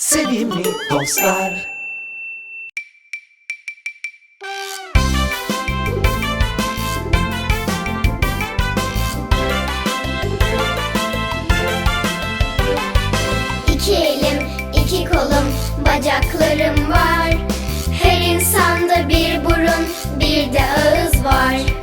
Sevimli dostlar. İki elim, iki kolum, bacaklarım var. Her insanda bir burun, bir de ağız var.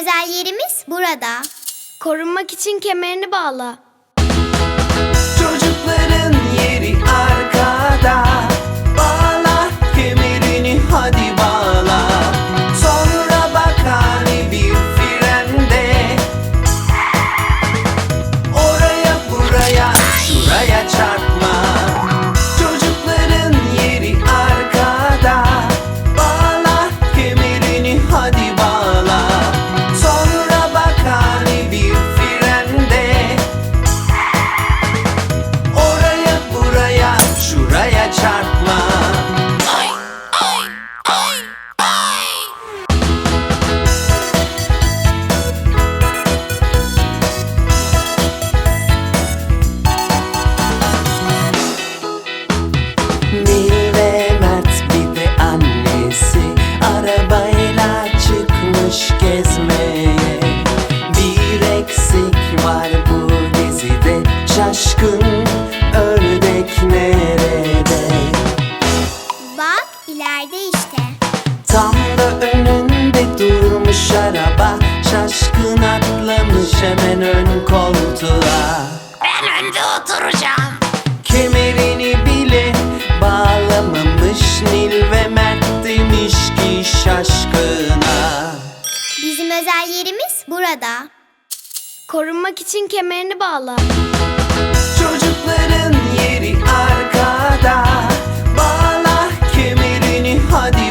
özel yerimiz burada. Korunmak için kemerini bağla. Tam da önünde durmuş araba Şaşkın atlamış hemen ön koltuğa. Ben önde oturacağım. Kemerini bile bağlamamış Nil ve Mert demiş ki şaşkına. Bizim özel yerimiz burada. Korunmak için kemerini bağla. Çocukların yeri arkada. Bağla kemerini hadi.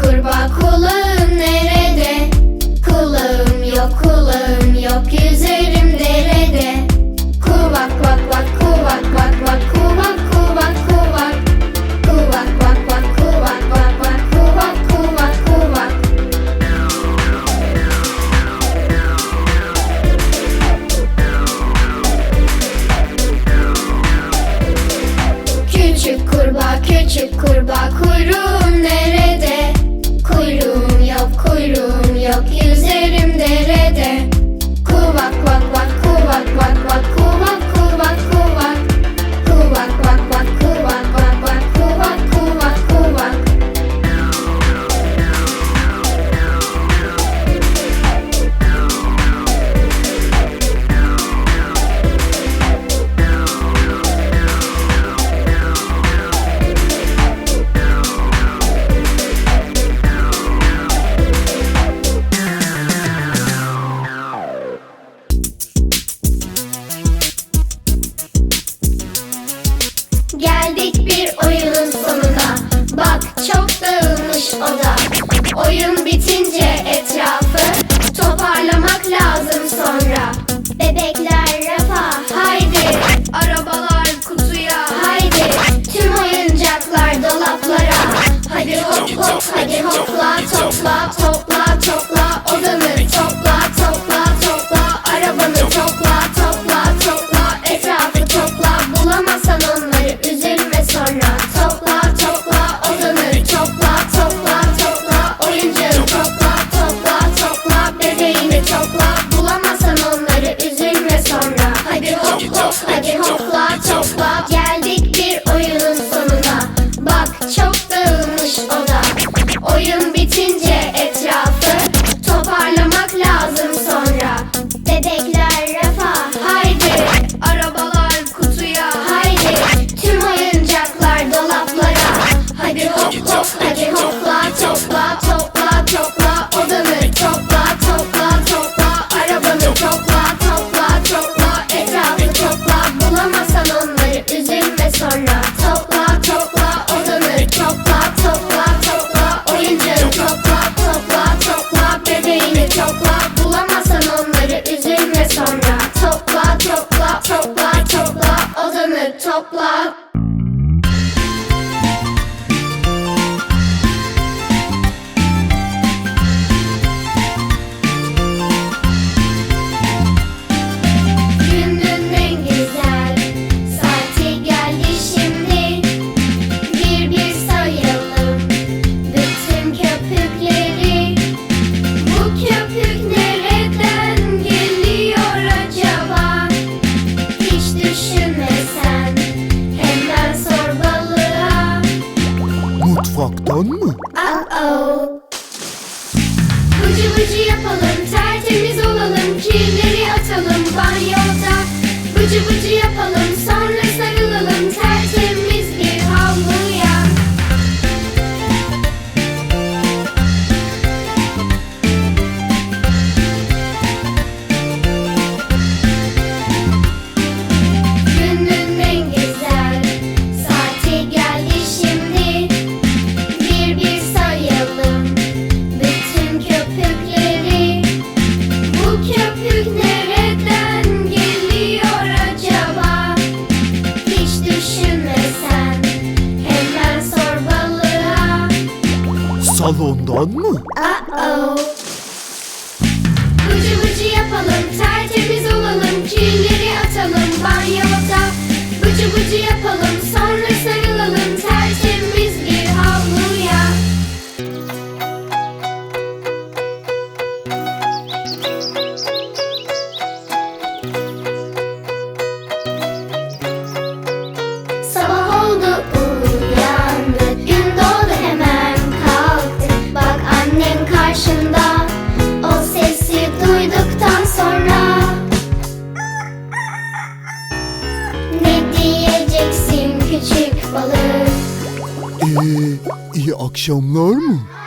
Kurbağa kulağım nerede? Kulağım yok kulağım yok yüzüm Geldik bir oyunun sonuna. Bak çok dağılmış oda Oyun bitince etrafı Toparlamak lazım sonra. Bebekler rafa haydi. Arabalar kutuya haydi. Tüm oyuncaklar dolaplara. Hadi hop hop hadi hopla topla topla topla Odanı. Topla topla topla Arabanı topla. é um?